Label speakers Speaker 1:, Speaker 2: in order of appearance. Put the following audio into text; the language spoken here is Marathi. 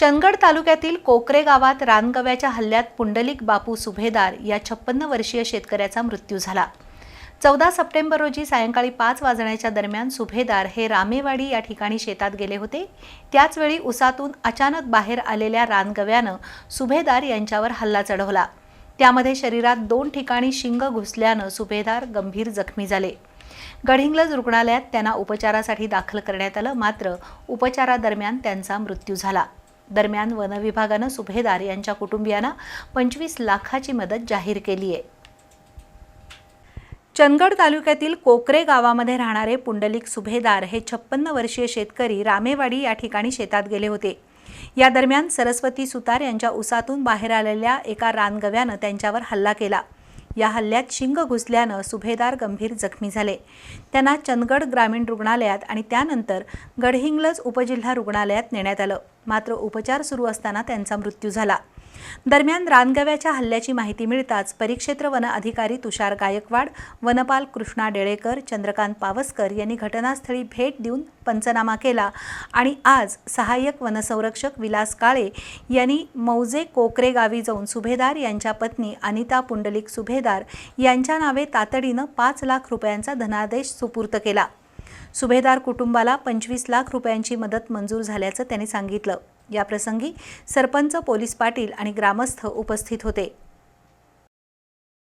Speaker 1: चंदगड तालुक्यातील कोकरे गावात रानगव्याच्या हल्ल्यात पुंडलिक बापू सुभेदार या छप्पन्न वर्षीय शेतकऱ्याचा मृत्यू झाला. चौदा सप्टेंबर रोजी सायंकाळी पाच वाजण्याच्या दरम्यान सुभेदार हे रामेवाडी या ठिकाणी शेतात गेले होते. त्याचवेळी उसातून अचानक बाहेर आलेल्या रानगव्यानं सुभेदार यांच्यावर हल्ला चढवला. त्यामध्ये शरीरात दोन ठिकाणी शिंग घुसल्यानं सुभेदार गंभीर जखमी झाले. गडहिंग्लज रुग्णालयात त्यांना उपचारासाठी दाखल करण्यात आलं मात्र उपचारादरम्यान त्यांचा मृत्यू झाला. दरम्यान वनविभागानं सुभेदार यांच्या कुटुंबियांना पंचवीस लाखाची मदत जाहीर केली आहे. चंदगड तालुक्यातील कोकरे गावामध्ये राहणारे पुंडलिक सुभेदार हे छप्पन्न वर्षीय शेतकरी रामेवाडी या ठिकाणी शेतात गेले होते. या दरम्यान सरस्वती सुतार यांच्या उसातून बाहेर आलेल्या एका रानगव्यानं त्यांच्यावर हल्ला केला. या हल्ल्यात शिंग घुसल्यानं सुभेदार गंभीर जखमी झाले. त्यांना चंदगड ग्रामीण रुग्णालयात आणि त्यानंतर गडहिंग्लज उपजिल्हा रुग्णालयात नेण्यात आलं. मात्र उपचार सुरू असताना त्यांचा मृत्यू झाला. दरम्यान रानगव्याच्या हल्ल्याची माहिती मिळताच परिक्षेत्र वन अधिकारी तुषार गायकवाड वनपाल कृष्णा डेळेकर चंद्रकांत पावसकर यांनी घटनास्थळी भेट देऊन पंचनामा केला आणि आज सहाय्यक वनसंरक्षक विलास काळे यांनी मौजे कोकरे गावी जाऊन सुभेदार यांच्या पत्नी अनिता पुंडलिक सुभेदार यांच्या नावे तातडीनं पाच लाख रुपयांचा धनादेश सुपूर्त केला. सुभेदार कुटुंबाला पंचवीस लाख रुपयांची मदत मंजूर झाल्याचं त्यांनी सांगितलं. याप्रसंगी सरपंच पोलीस पाटील आणि ग्रामस्थ उपस्थित होते.